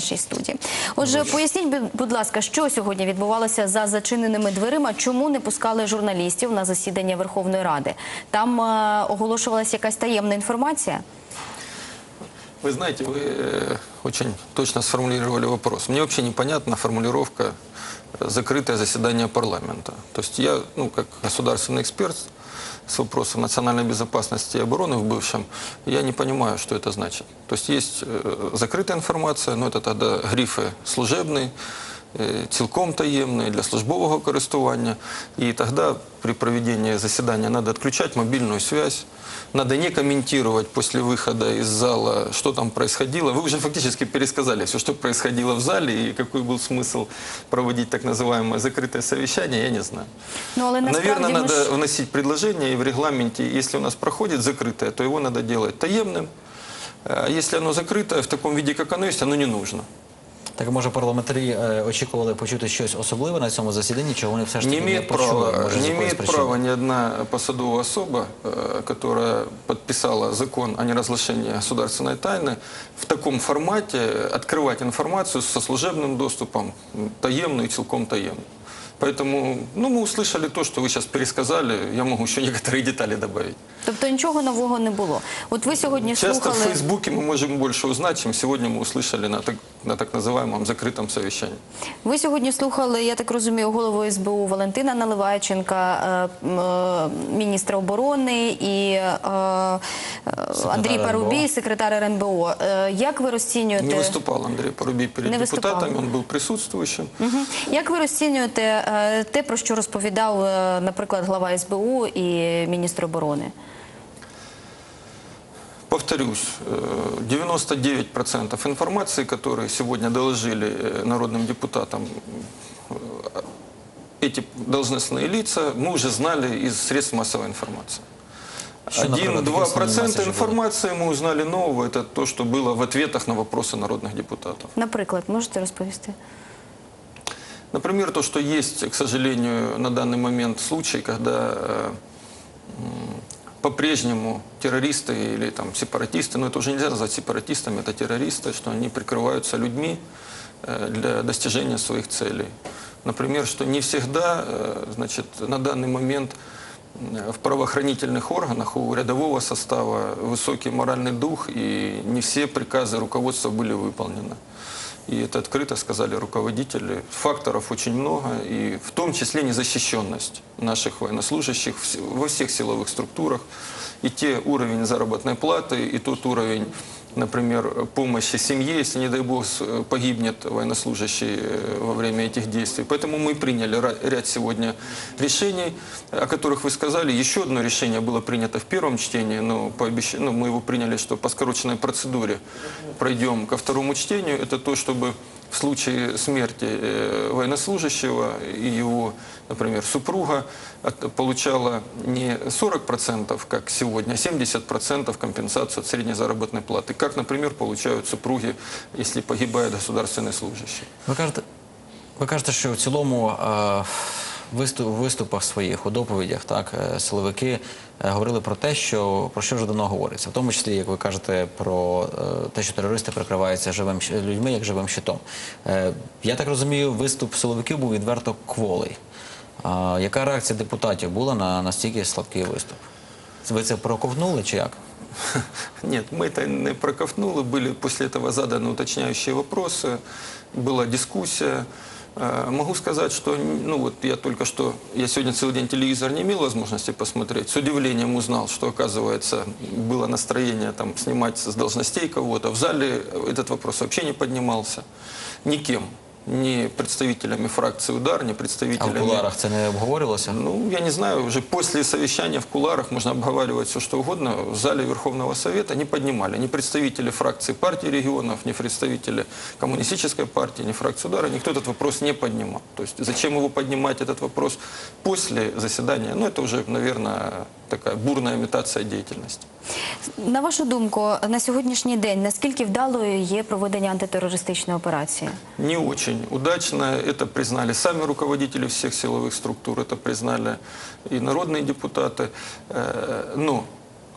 нашій студії. Отже, поясніть, бу- будь ласка, що сьогодні відбувалося за зачиненими дверима? Чому не пускали журналістів на засідання Верховної Ради? Там е, оголошувалася якась таємна інформація? Вы знаете, вы э, очень точно сформулировали вопрос. Мне вообще непонятна формулировка э, «закрытое заседание парламента». То есть я, ну, как государственный эксперт с вопросом национальной безопасности и обороны в бывшем, я не понимаю, что это значит. То есть есть э, закрытая информация, но это тогда грифы служебный, е, цілком таємний для службового користування. І тоді при проведении заседания надо отключать мобильную связь, надо не комментировать после выхода из зала, что там происходило. Вы уже фактически пересказали все, что происходило в зале и какой был смысл проводить так называемое закрытое совещание, я не знаю. Ну, але насправді Наверное, ми надо ж... вносить предложение и в регламенте, если у нас проходит закрытое, то его надо делать таемным. А если оно закрытое в таком виде, как оно есть, оно не нужно. Так може парламентарі е, очікували почути щось особливе на цьому засіданні, чого вони все ж Не таки не имеет почули? права, може, з не якоїсь имеет причини? права ни одна посадовая особа, э, которая подписала закон о неразглашении государственной тайны, в таком формате открывать информацию со служебным доступом, м, таемную и целком таемную. Поэтому, ну, мы услышали то, что вы сейчас пересказали, я могу еще некоторые детали добавить. Тобто нічого нового не було. От ви сьогодні Часто в слухали... Фейсбуке мы можем больше узнать, чем сегодня мы услышали на так, на так называемом закрытом совещании. Ви сьогодні слухали, я так розумію, голову СБУ Валентина Наливайченка, е, м, е, міністра оборони і е, е, Андрій РНБО. Парубій, секретар РНБО. Е, Як ви розцінюєте Не выступал Андрей Порубий перед Не выступал. депутатами, он был присутствующим. Мгм. Як ви розцінюєте е, те, про що розповідав, е, наприклад, глава СБУ і міністр оборони? Повторюсь, э, 99% информации, которые сегодня доложили э, народным депутатам э, эти должностные лица, мы уже знали из средств массовой информации. Что, например, какие основные 1-2% месседжи информации мы узнали нового, это то, что было в ответах на вопросы народных депутатов. Наприклад, можете розповісти? Например, то, что есть, к сожалению, на данный момент случай, когда э, по-прежнему террористы или там сепаратисты, но это уже нельзя назвать сепаратистами, это террористы, что они прикрываются людьми э, для достижения своих целей. Например, что не всегда, э, значит, на данный момент м, в правоохранительных органах у рядового состава высокий моральный дух, и не все приказы руководства были выполнены. И это открыто сказали руководители. Факторов очень много, и в том числе незащищенность наших военнослужащих во всех силовых структурах. И те уровень заработной платы, и тот уровень, например, помощи семье, если, не дай бог, с- погибнет военнослужащий э, во время этих действий. Поэтому мы приняли ряд сегодня решений, о которых вы сказали. Еще одно решение было принято в первом чтении, но пообещ- ну, мы его приняли, что по скороченной процедуре пройдем ко второму чтению. Это то, чтобы в случае смерти э, военнослужащего и его, например, супруга от- получала не 40%, как сегодня, а 70% компенсацию от средней заработной платы. Как, например, получают супруги, если погибает государственный служащий. Ви кажете, ви кажете, що в цілому е, виступ, в виступах своїх, у доповідях, так, е, силовики е, говорили про те, що про що вже давно говориться, в тому числі, як ви кажете, про е, те, що терористи прикриваються живим щ- людьми як живим щитом. Е, я так розумію, виступ силовиків був відверто кволий. А яка реакція депутатів була на настільки слабкий виступ? Ви це проковтнули чи як? Нет, мы это не проковтнули, были после этого заданы уточняющие вопросы, была дискуссия. Э, Могу сказать, что, ну вот я только что, я сегодня целый день телевизор не имел возможности посмотреть, с удивлением узнал, что, оказывается, было настроение там снимать с должностей кого-то. В зале этот вопрос вообще не поднимался. Никем, ни представителями фракции «Удар», ни А в представителями... кулуарах це не обговорювалося? Ну, я не знаю, уже после совещания в куларах можно обговаривать все, что угодно. В зале Верховного Совета не поднимали ни представители фракции партии регионов, ни представители коммунистической партии, ни фракции удара. Никто этот вопрос не поднимал. То есть зачем его поднимать, этот вопрос, после заседания? Ну, это уже, наверное, такая бурная имитация деятельности. На вашу думку, на сьогоднішній день наскільки вдалою є проведення антитерористичної операції? не очень удачно. Это признали сами руководители всех силовых структур, это признали и народные депутаты. Э, Но,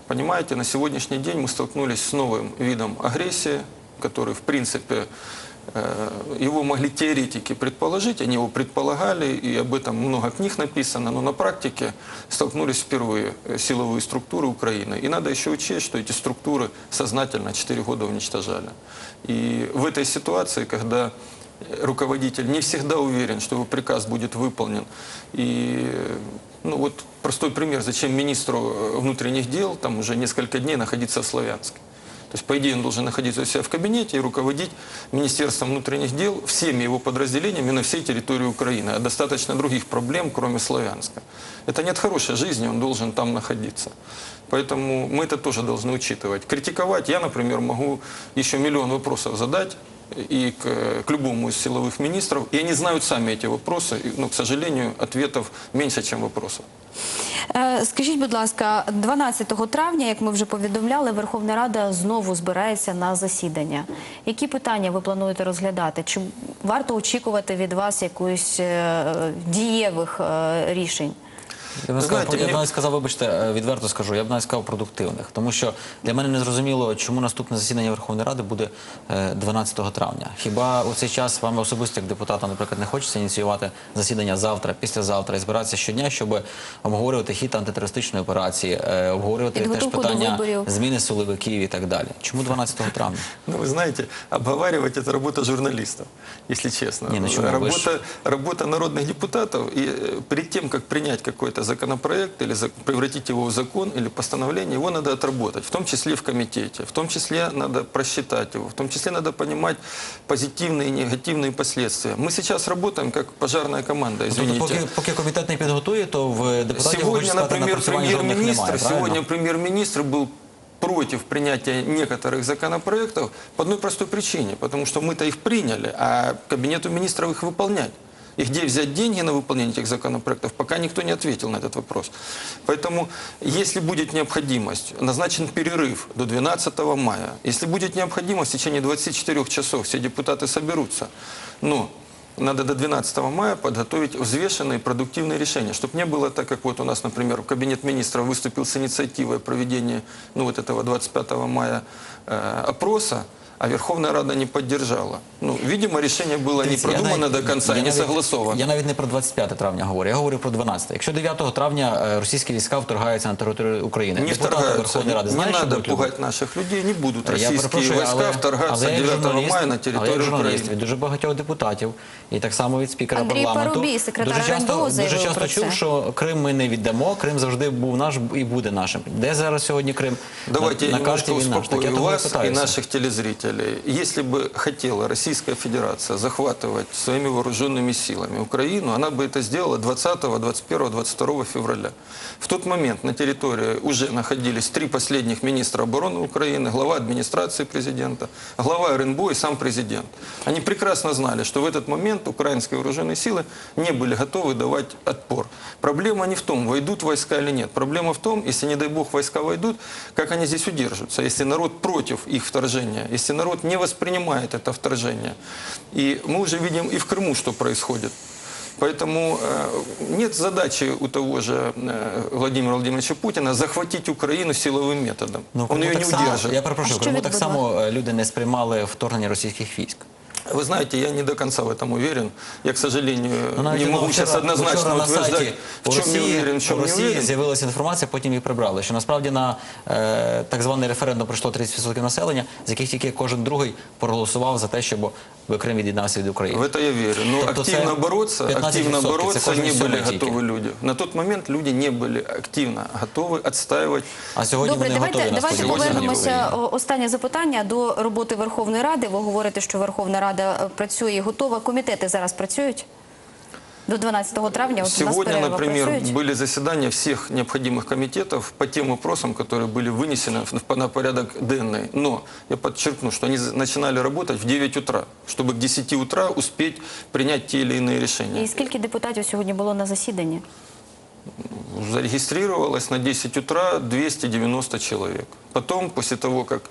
понимаете, на сегодняшний день мы столкнулись с новым видом агрессии, который, в принципе, Э, Его могли теоретики предположить, они его предполагали, и об этом много книг написано, но на практике столкнулись впервые э, силовые структуры Украины. И надо еще учесть, что эти структуры сознательно 4 года уничтожали. И в этой ситуации, когда руководитель не всегда уверен, что его приказ будет выполнен. И ну вот простой пример, зачем министру э, внутренних дел там уже несколько дней находиться в Славянске. То есть, по идее, он должен находиться у себя в кабинете и руководить Министерством внутренних дел всеми его подразделениями на всей территории Украины. А достаточно других проблем, кроме Славянска. Это нет хорошей жизни, он должен там находиться. Поэтому мы это тоже должны учитывать. Критиковать я, например, могу еще миллион вопросов задать и к, к любому из силовых министров. И они знают сами эти вопросы, и, но, к сожалению, ответов меньше, чем вопросов. Е, Скажіть, будь ласка, 12 травня, як ми вже повідомляли, Верховна Рада знову збирається на засідання. Які питання ви плануєте розглядати? Чи варто очікувати від вас якоїсь е, дієвих е, рішень? Я б Ви сказав, знаєте, я б мені- навіть сказав, вибачте, е, відверто скажу, я б навіть сказав продуктивних. Тому що для мене не зрозуміло, чому наступне засідання Верховної Ради буде е, 12 травня. Хіба у цей час вам особисто як депутатам, наприклад, не хочеться ініціювати засідання завтра, післязавтра і збиратися щодня, щоб обговорювати хід антитерористичної операції, е, обговорювати теж Підготовку до питання виборів. зміни силовиків і так далі. Чому 12 травня? Ну, вы знаете, обговаривать это работа журналистов, если честно. Не, ну чего, вы работа, ж- работа народных депутатов. И э, перед тем, как принять какой-то законопроект или за- превратить его в закон или постановление, его надо отработать, в том числе в комитете. В том числе надо просчитать его, в том числе надо понимать позитивные и негативные последствия. Мы сейчас работаем как пожарная команда, Тобто, извините. поки, поки комітет не підготує, то в депутатів Сегодня, хочуть сказати, например, напрацювань жодних премьер-министр, немає, сегодня правильно? премьер-министр был против принятия некоторых законопроектов по одной простой причине, потому что мы-то их приняли, а кабинету министров их выполнять. И где взять деньги на выполнение этих законопроектов, пока никто не ответил на этот вопрос. Поэтому, если будет необходимость, назначен перерыв до 12 мая. Если будет необходимость, в течение 24 часов все депутаты соберутся. Но надо до 12 мая подготовить взвешенные продуктивные решения, чтобы не было так, как вот у нас, например, Кабинет министров выступил с инициативой проведения ну, вот этого 25 мая э, опроса, а Верховная Рада не поддержала. Ну, видимо, решение было не продумано до конца, я не согласовано. Я навіть не про 25 травня говорю, я говорю про 12. Якщо 9 травня е, російські війська вторгаються на територію України, Не депутати. Верховної Ради Не знають, що надо будуть наших людей. Не будут Я российские перепрошую, войска але, вторгаться але як 9 мая на але як территорию журналіст від дуже багатьох депутатів, і так само від спікера Андрій парламенту. Парубій, секретар дуже часто, дуже часто чув, що Крим ми не віддамо, Крим завжди був наш і буде нашим. Де зараз сьогодні Крим? Давайте на, я на карті немножко він наш. Так я успокою того і вас и телезрителей. Если бы хотела Российская Федерация захватывать своими вооруженными силами Украину, она бы это сделала 20, 21, 22 февраля. В тот момент на территории уже находились три последних министра обороны Украины, глава администрации президента, глава РНБО и сам президент. Они прекрасно знали, что в этот момент украинские вооруженные силы не были готовы давать отпор. Проблема не в том, войдут войска или нет. Проблема в том, если, не дай бог, войска войдут, как они здесь удержатся, если народ против их вторжения, если народ не воспринимает это вторжение. И мы уже видим и в Крыму, что происходит. Поэтому э, нет задачи у того же э, Владимира Владимировича Путина захватить Украину силовым методом. Ну, в Он Криму ее не так само, удержит. Я перепрошую, А в що Криму так відбулося? само е, люди не сприймали вторгнення російських військ. Вы знаете, я не до конца в этом уверен. Я, к сожалению, Ну, навіть не воно могу вчора- сейчас однозначно вчора на утверждать, сайті в у чем не Росії, уверен, в чем у не Росії уверен. з'явилася інформація, потім її прибрали, що насправді на е, так званий референдум прийшло 30% населення, з яких тільки кожен другий проголосував за те, щоб Крим від'єднався від України. В это я верю. Но Тобто активно це бороться, 15%, активно це бороться кожен не сьомий были тільки. готовы люди. На тот момент люди не были активно готовы отстаивать А сьогодні Добре, вони давайте, готові давайте насправді повернемося від'єднання повернемося. України. О, Останнє запитання до роботи Верховної Ради. Ви говорите, що Верховна Рада е, працює і готова. Комітети зараз працюють до 12 травня. От у нас Сегодня, перерва например, працюють. были заседания всех необходимых комитетов по тем вопросам, которые были вынесены в- на порядок денный. Но я подчеркну, что они за- начинали работать в 9 утра, чтобы к 10 утра успеть принять те или иные решения. І скільки депутатів сьогодні було на засіданні? Зарегистрировалось на 10 утра 290 человек. Потом, после того, как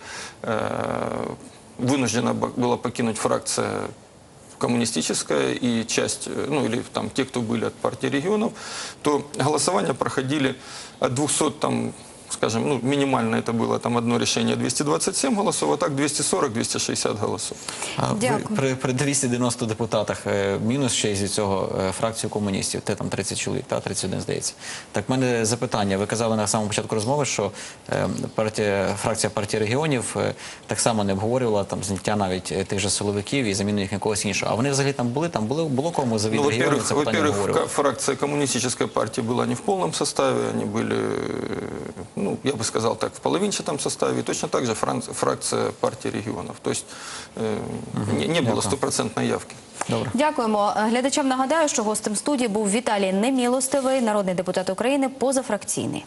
э, вынуждена бо- была покинуть фракция коммунистическая и часть, э, ну или там те, кто были от партии регионов, то голосования проходили от 200 там скажем, ну, минимально это было там одно решение 227 голосов, а так 240-260 голосов. А ви Дякую. при, при 290 депутатах е, мінус ще із цього е, фракцію комуністів, те там 30 чоловік, та 31, здається. Так, в мене запитання. Ви казали на самому початку розмови, що е, партія, фракція партії регіонів е, так само не обговорювала там зняття навіть е, тих же силовиків і заміну їх на когось іншого. А вони взагалі там були? Там були було кому за від Ну, регіонів во-первых, це питання во-первых, обговорювати? ка- фракция коммунистической партии была не в полном составе, они были, э, ну, я бы сказал так, в половинчатом составе, и точно так же фран- фракция партии регионов. То есть э, не, не было Дякую. стопроцентной явки. Добре. Дякуємо. Глядачам нагадаю, що гостем студії був Віталій Немілостивий, народний депутат України, позафракційний.